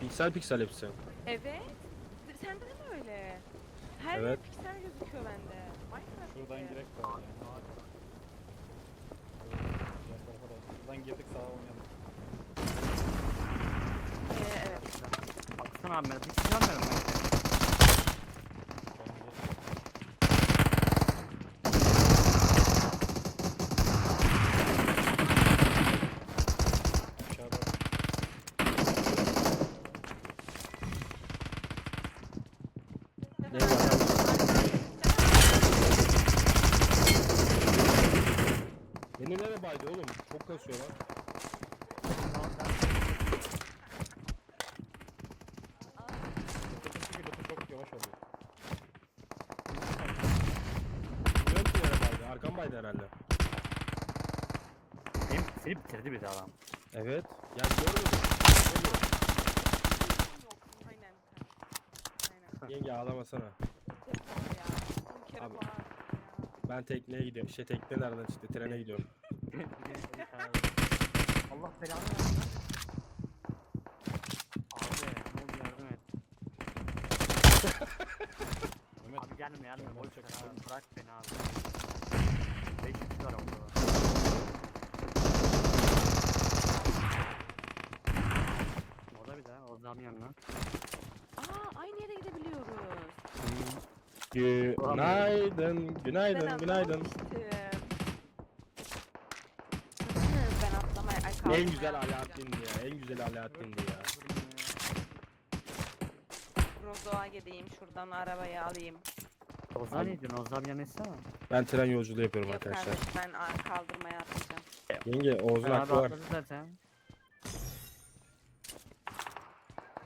Piksel piksel hepsi. Evet. Sende de mi öyle? Her Evet. yer piksel gözüküyor bende. Minecraft Şuradan gibi. girek bari. Tarafa da. Şuradan girdik sağa oynayalım. Ee, evet. Baksana abi ben hiç inanmıyorum ben. Aşağıda. Ne var? Beni nereye baydı oğlum? Çok kasıyor lan. Öteki pilotu çok yavaş oluyor. Bilmiyorum ki nereye baydı. Arkam baydı herhalde. Seni bitirdi bir de adam. Evet. Ya. Yok, Aynen. Aynen. Yenge ağlamasana. Ya. Bir kere Abi. Ben tekneye gidiyorum. Şey tekne nereden çıktı? Trene gidiyorum. Allah belanı versin. Abi ne oldu yardım et. Mehmet Abi gelme gelme boş ver abi bırak beni abi. 5 kişi var orada. O da zaman yanına. Aa aynı yere gidebiliyoruz. Günaydın. Günaydın. Günaydın. Ben atlamaya ay En kalkmaya güzel atlayacağım. Alaaddin'di ya. En güzel Alaaddin'di ya. Rozo'a gideyim şuradan arabayı alayım. Ozan ne diyorsun? Ozan yanıysa mı? Ben tren yolculuğu yapıyorum Yok arkadaşlar. kardeş ben a- kaldırmaya atlayacağım. Yenge Oğuz'un Ben abi hakkı var. atladı zaten.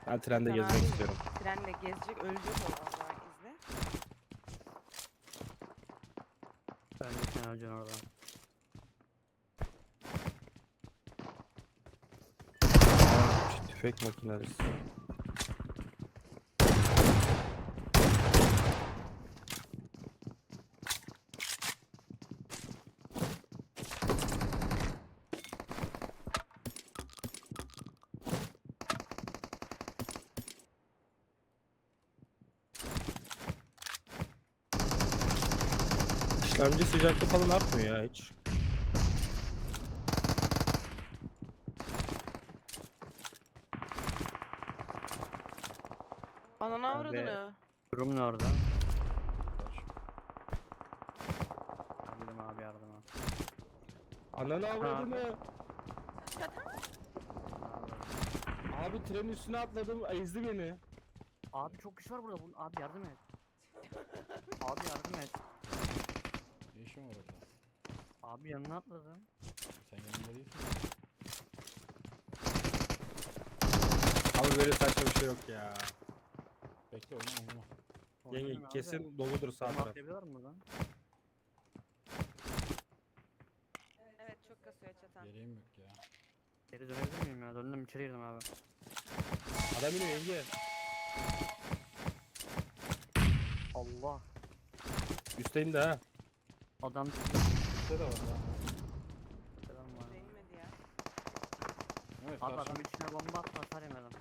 Ben trende Sen gezmek abi istiyorum. Trenle gezecek ölecek o Allah'ın izniyle. Ben de sen öleceksin oradan. Tüfek makinesi. Sıcaklık falan artmıyor ya hiç. Ananı Abi, avradını. Durum ne orada? Geldim abi yardıma. Ananı avradını. Çatan. Abi trenin üstüne atladım ezdi beni. Abi çok kişi var burada. Bu- Abi yardım et. Abi yardım et. İşin var orada? Abi yanına atladım. Sen yanımda değilsin. Abi böyle saçma bir şey yok ya. Bekle oynama oynama. Yenge kesin doludur sağ taraf. atlayabilir mi buradan? Evet çok kasıyor çatan. Yeleğim yok ya. Geri dönebilir miyim ya? Döndüm içeri girdim abi. Adam iniyor yenge. Allah. Üstteyim de ha. Adam Üstte de var selam var. Değmedi ya. Evet Abi adam karşı içine bomba attı hasar yemedim.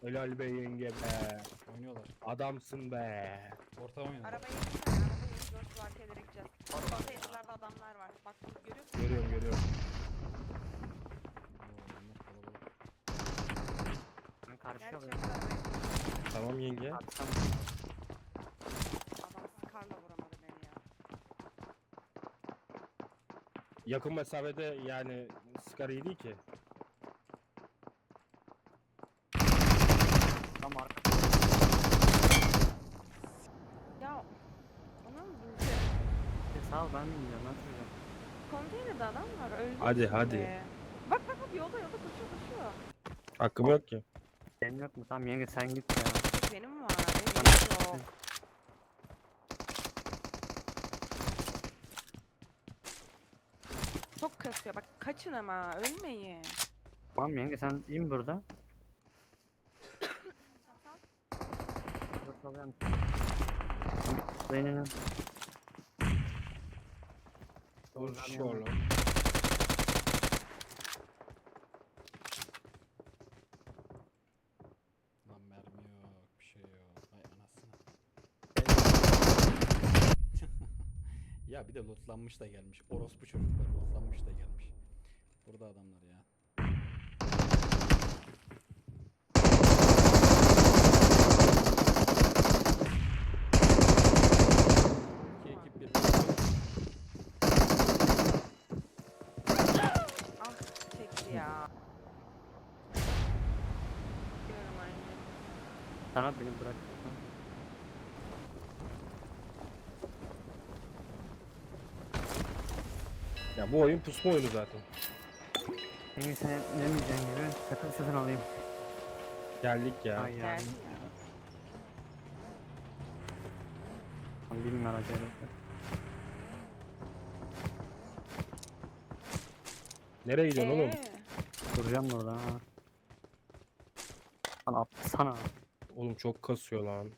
Helal be yenge be. oynuyorlar. Adamsın be. Orta oynuyorlar. Arabaya gitsene. Arabaya gidip dört duvar ederek gideceğiz. Konteynerlarda adamlar var. Bak görüyor musun? Görüyorum görüyorum. Oo, bunlar kalabalık. Ben karşıya Gerçi alıyorum. arabaya Tamam yenge Adam skarla vuramadı beni ya. Yakın mesafede yani Scar iyi değil ki. tam arka. Ya ona mı vurdu? Sağ ol ben bilmiyorum ben söyleyeceğim. Konteynerde adam var. Öldü. Hadi, hadi. be. Bak bak bak yolda yolda koşuyor koşuyor. Hakkım yok ki. Senin yok mu? Tamam yenge sen git ya. Benim var. Benim Tamam. yok. Kasıyor. Bak kaçın ama ölmeyin. Tamam yenge sen iyi mi burada? Bakalım. Benim. Lan. Mermi yok, bir şey yok. Hay anasını. ya bir de lootlanmış da gelmiş. Orospu çocuklar lootlanmış da gelmiş. Burada adamlar ya. İki ekip bir. Ah çekti ya. Diyorum anne. Sana beni bırak. Ya bu oyun pusma oyunu zaten. Yenge sen demeyeceksin gibi. Sakın satın alayım. Geldik ya. Ay ya. Geldi Bilmiyorum acaba. Nereye gidiyorsun oğlum? Ee, Duracağım burada ha. Lan atlasana. Oğlum çok kasıyor lan.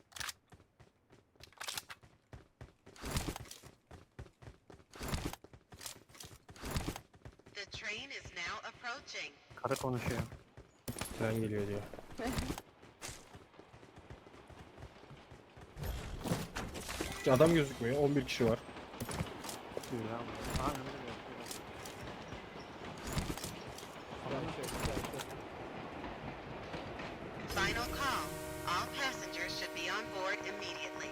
Karı konuşuyor. Tren geliyor diyor. Adam gözükmüyor. 11 kişi var. Final call. All passengers should be on board immediately.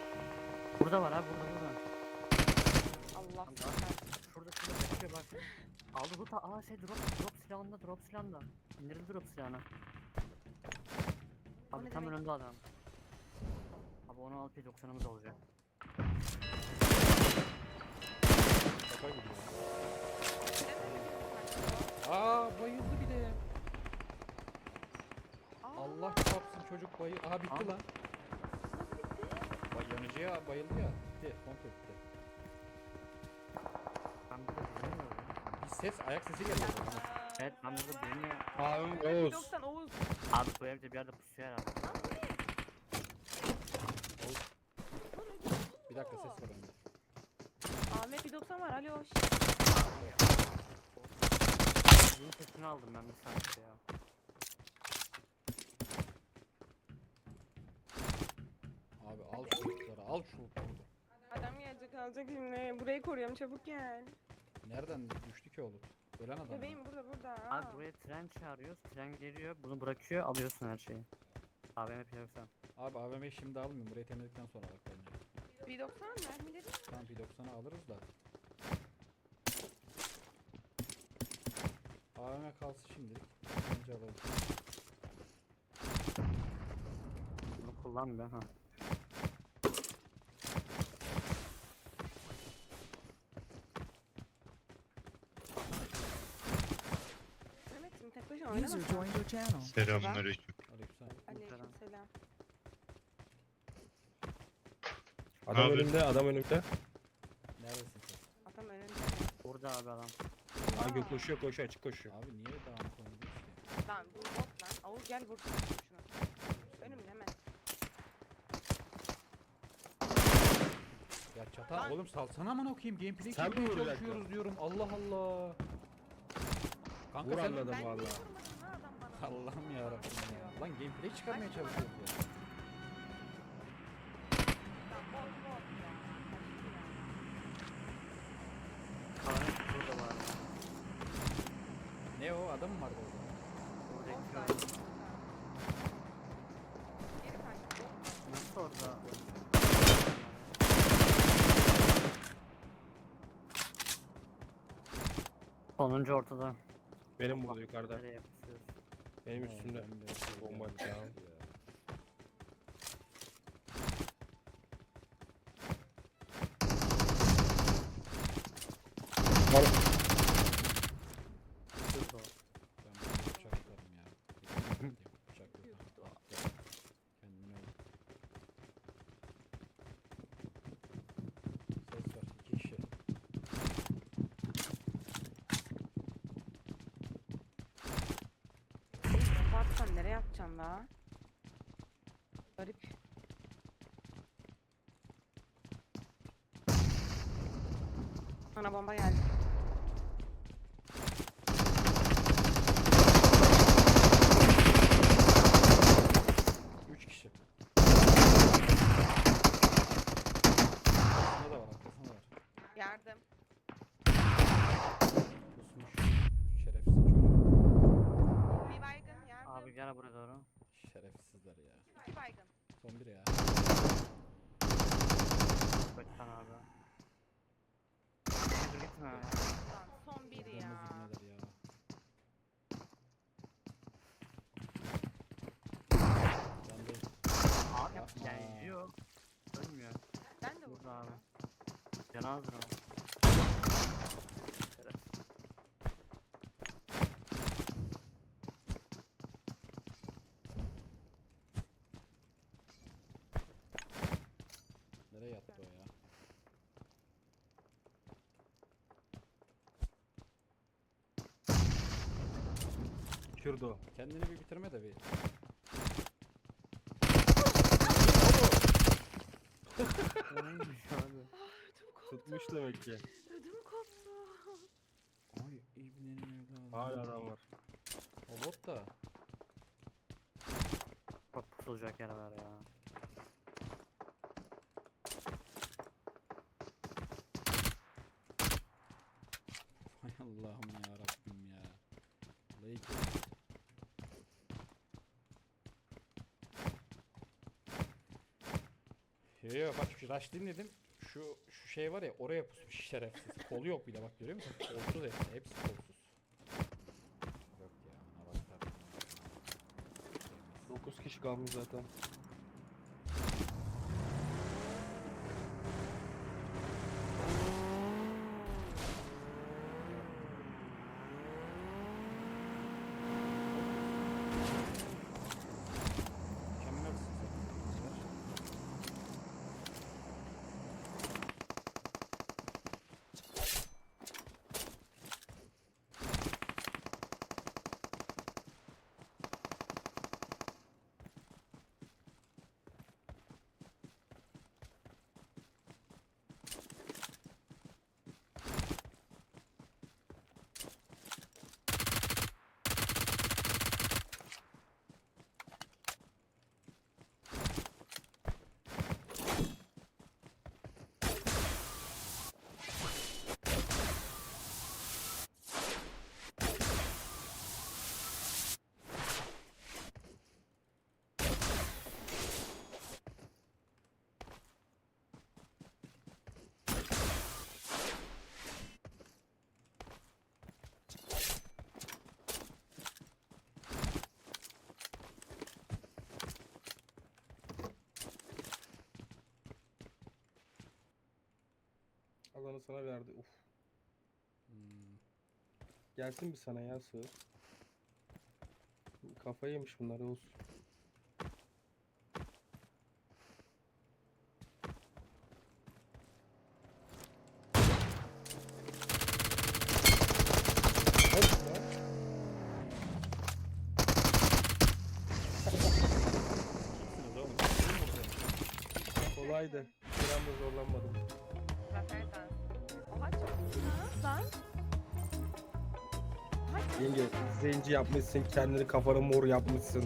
Burada var abi burada burada. Allah kahretsin. Şurada şurada kaçıyor bak. Aldı bu ta aa şey drop drop silahında drop silahında. İndirdi drop silahını. Abi tam önünde adam. Abi 16 90'ımız olacak. Şaka gibi ya. Aa bayıldı bir de. Allah çarpsın çocuk bayıl. Aha bitti Aa. lan. Bay yanıcıya bayıldı ya. Bitti. Komple bitti. Ses ayak sesi geliyor. Evet ben burada birini... Abim Oğuz. 90 Oğuz. Abi bu evde bir yerde pusuyor herhalde. Bir dakika ses var önde. Ahmet bir 90 var. Alo. şş. Bunun sesini aldım ben bir saniye ya. Abi al şu lootları al şu lootları. Adam gelecek alacak şimdi. Burayı koruyorum çabuk gel. Nereden düştü ki o loot? Ölen adam. mı? Bebeğim burada burada. Abi buraya tren çağırıyoruz. Tren geliyor. Bunu bırakıyor. Alıyorsun her şeyi. Hep yoksa. Abi AVM'yi şimdi almayayım. Burayı temizledikten sonra bak bence. Bir 90 mermileri. Tamam P90'ı alırız da. AVM kalsın şimdilik. Önce alalım. Bunu kullan be ha. User oynama. joined your channel. Selamünaleyküm. Aleykümselam. Aleykümselam. Adam Abi. önümde, adam önümde. Neredesin sen? Adam önünde. Burada abi adam. Abi koşuyor koşuyor açık koşuyor. Abi niye dağınık oynuyoruz ki? Lan bu bot lan. Oğuz gel vur şunu. Önümde hemen. Ya çatal Lan- oğlum salsana aman okuyayım gameplay Sen mi çekmeye çalışıyoruz diyorum Allah Allah. Kanka Vur sen anladım Ben niye valla. Allah'ım yarabbim ya. Lan gameplay çıkarmaya çalışıyoruz ya. Burada var. Ne o adam mı vardı orada? Nasıl orada? Sonuncu ortada. Benim burada yukarıda. Nereye? Benim üstümde. Bomba geldim. atacağım. Şurada o. Ben bunu bıçaklarım ya. Yemin ediyorum, Bıçak yok. Ah, gel. Kendine öl. Ses var. iki kişi. Anda. Garip. Bana bomba geldi. Üç kişi. Arkasında da var, arkasında da var. Yardım. Kusmuş. Şerefsiz çocuk. Bir baygın yardım. Abi gel buraya doğru. Şerefsizler ya. İki baygın. Son biri ya. Kaçtan abi. Lan son biri ya. ibneler ya. Ben de Abi Yapma. yani yiyor. Ölmüyor. Ben de vurdum. Burada abi. ona. Canazdır o. nereye yattı o ya? Şurada o. Kendini bir bitirme de bir. Abi? Tutmuş demek ki. Ödüm koptu. Ay ibnenin evladı. Hala adam var. O bot da. Bak pusulacak yer var ya. Hay Allah'ım ya Rabbim ya. Vallahi ki. Yo yo bak şu rushlayayım dedim. Şu şu şey var ya oraya pusmuş şerefsiz. Kolu yok bile bak görüyor musun? Kolsuz hepsi. Hepsi kolsuz. Yok ya ona bak tabii. 9 kişi kalmış zaten. Alanı sana verdi. Uf. Hmm. Gelsin bir sana ya sığır. Kafayı yemiş bunlar olsun. Kolaydı. Bir anda zorlanmadım. Yenge zenci yapmışsın kendini kafana mor yapmışsın.